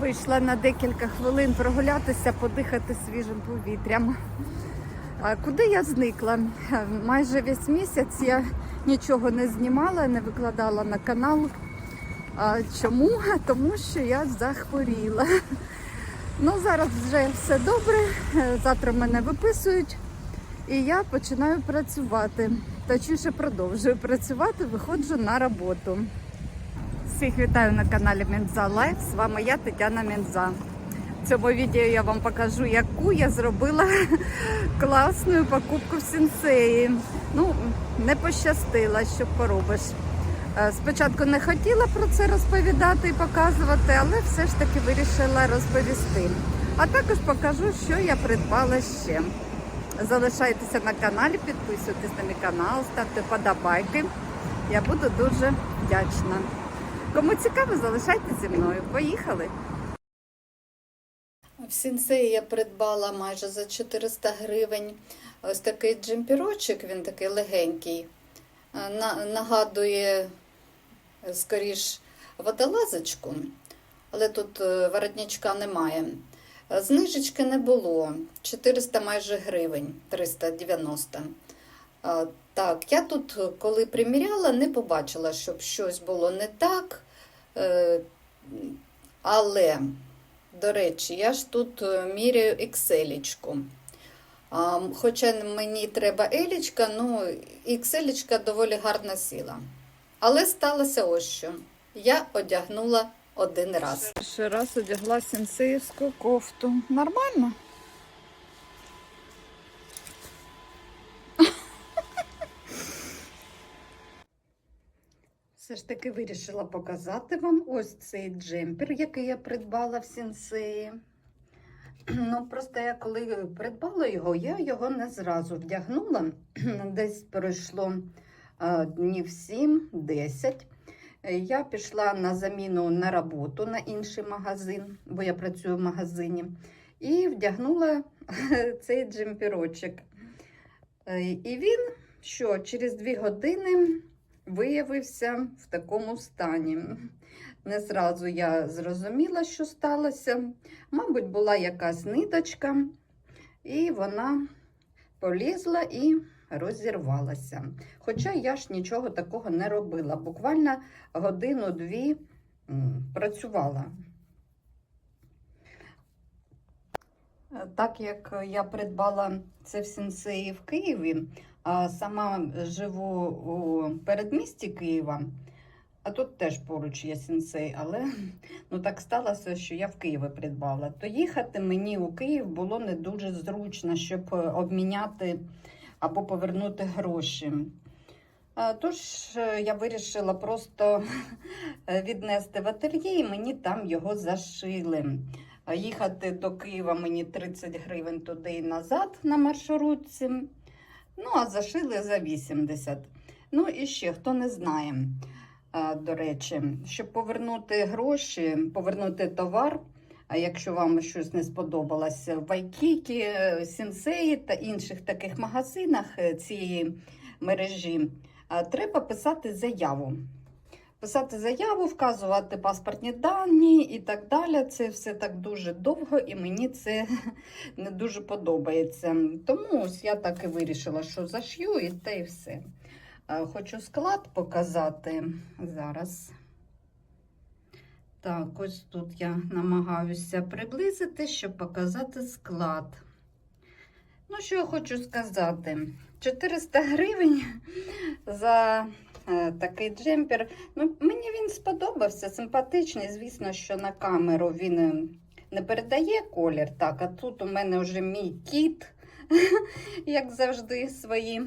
Вийшла на декілька хвилин прогулятися, подихати свіжим повітрям. А куди я зникла? Майже весь місяць я нічого не знімала, не викладала на канал. А чому? Тому що я захворіла. Ну, зараз вже все добре. Завтра мене виписують і я починаю працювати. Точніше продовжую працювати, виходжу на роботу. Всіх вітаю на каналі Менза Лайф. З вами я Тетяна Менза. В цьому відео я вам покажу, яку я зробила класну покупку в сенсеї. Ну, не пощастило, що поробиш. Е, Спочатку не хотіла про це розповідати і показувати, але все ж таки вирішила розповісти. А також покажу, що я придбала ще. Залишайтеся на каналі, підписуйтесь на мій канал, ставте подобайки. Я буду дуже вдячна. Кому цікаво, залишайтеся зі мною. Поїхали! В сінсеї я придбала майже за 400 гривень ось такий джемпірочок, він такий легенький. Е, Нагадує скоріш водолазочку, але тут е, воротничка немає. Знижечки не було. 400 майже гривень, 390. Е, Так, я тут, коли приміряла, не побачила, щоб щось було не так. Е, Але, до речі, я ж тут е, міряю екселічку. Хоча мені треба елічка, ну, екселічка доволі гарна сіла. Але сталося ось що. Я одягнула один раз. Ще раз одягла сенсеївську кофту. Нормально? Все ж таки вирішила показати вам ось цей джемпер, який я придбала в сенсеї. Ну, просто я коли придбала його, я його не зразу вдягнула. Десь пройшло днів 7-10. Я пішла на заміну на роботу на інший магазин, бо я працюю в магазині, і вдягнула цей джемпірочок. Е, І він що через 2 години виявився в такому стані. Не зразу я зрозуміла, що сталося. Мабуть, була якась ниточка, і вона полізла і розірвалася. Хоча я ж нічого такого не робила. Буквально годину-дві працювала. Е, Так як я придбала це в сенсеї в Києві, а сама живу у передмісті Києва, а тут теж поруч є сенсей, але ну так сталося, що я в Києві придбала. То їхати мені у Київ було не дуже зручно, щоб е, обміняти або повернути гроші. Е, Тож е, я вирішила просто е, віднести в ательє, і мені там його зашили. Їхати до Києва мені 30 гривень туди і назад на маршрутці. Ну, а зашили за 80. Ну і ще хто не знає, до речі, щоб повернути гроші, повернути товар. А якщо вам щось не сподобалось в Айкікі, е, Сінсеї та інших таких магазинах е, цієї мережі, треба писати заяву. Писати заяву, вказувати паспортні дані і так далі. Це все так дуже довго, і мені це не дуже подобається. Тому ось я так і вирішила, що зашью і те і все. Е, Хочу склад показати зараз. Так, ось тут я намагаюся приблизити, щоб показати склад. Ну, що я хочу сказати? 400 гривень за е, такий джемпер. Ну, мені він сподобався, симпатичний. Звісно, що на камеру він е, не передає колір. Так, а тут у мене вже мій кіт, як завжди, свої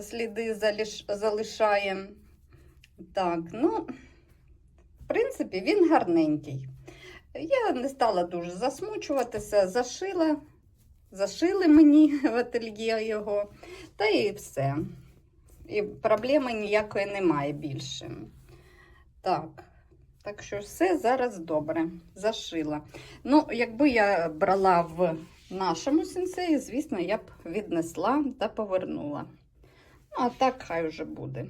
сліди залиш- залишає. Так, ну, принципі, він гарненький. Я не стала дуже засмучуватися, зашила, зашили мені в ательє його, та і все. І проблеми ніякої немає більше. Так, так що все зараз добре. Зашила. Ну, якби я брала в нашому сенсеї, звісно, я б віднесла та повернула. Ну, а так хай вже буде.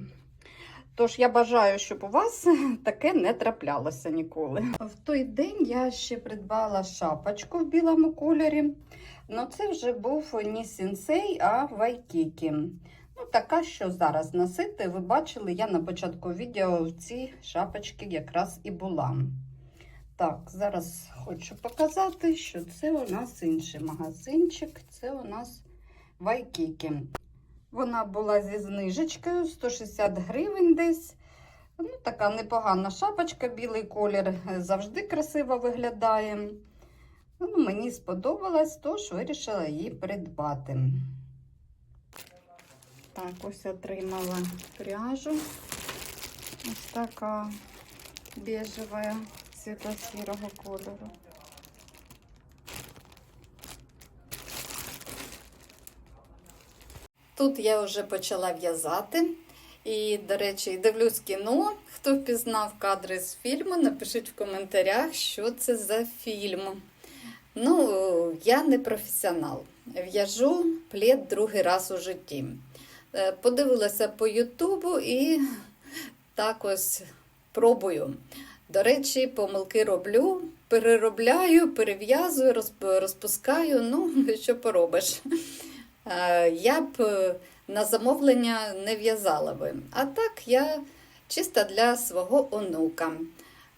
Тож я бажаю, щоб у вас таке не траплялося ніколи. В той день я ще придбала шапочку в білому кольорі. Ну, це вже був не сенсей, а вайкікі. Ну, така, що зараз носити. Ви бачили, я на початку відео в цій шапочці якраз і була. Так, зараз хочу показати, що це у нас інший магазинчик. Це у нас Вайкікі. Вона була зі знижечкою 160 гривень десь. Ну, така непогана шапочка, білий колір е, завжди красиво виглядає. Ну, мені сподобалась, тож вирішила її придбати. Так, ось отримала пряжу. Ось така бежева світло-сірого кольору. Тут я вже почала в'язати. І, до речі, дивлюсь кіно. Хто впізнав кадри з фільму, напишіть в коментарях, що це за фільм. Ну, я не професіонал. В'яжу плед другий раз у житті. Е, Подивилася по Ютубу і так ось пробую. До речі, помилки роблю, переробляю, перев'язую, розпускаю. Ну, що поробиш. Е, Я б е, на замовлення не в'язала би. А так я чисто для свого онука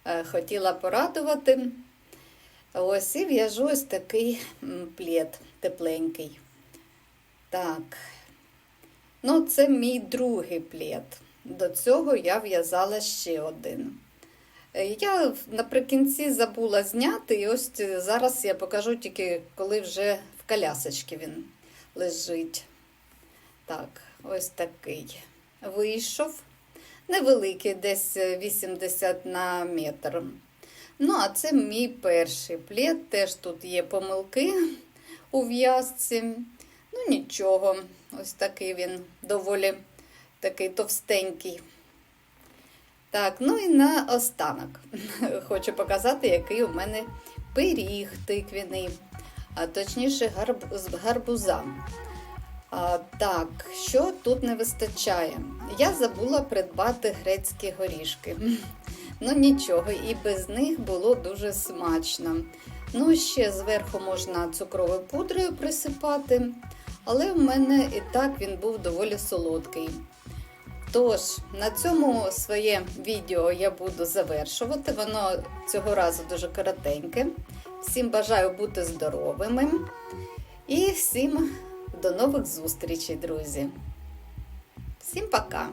е, хотіла порадувати. Ось і в'яжу ось такий плед тепленький. Так. Ну, це мій другий плед. До цього я в'язала ще один. Я наприкінці забула зняти, і ось зараз я покажу тільки, коли вже в колясочці він лежить. Так, ось такий вийшов. Невеликий, десь 80 на метр. Ну, а це мій перший плед. Теж тут є помилки у в'язці. Ну, нічого, ось такий він доволі такий товстенький. Так, ну і на останок хочу показати, який у мене пиріг тиквіний, а точніше гарб... з гарбуза. А, так, що тут не вистачає? Я забула придбати грецькі горішки. Ну нічого, і без них було дуже смачно. Ну, ще зверху можна цукровою пудрою присипати, але в мене і так він був доволі солодкий. Тож, на цьому своє відео я буду завершувати. Воно цього разу дуже коротеньке. Всім бажаю бути здоровими і всім до нових зустрічей, друзі. Всім пока!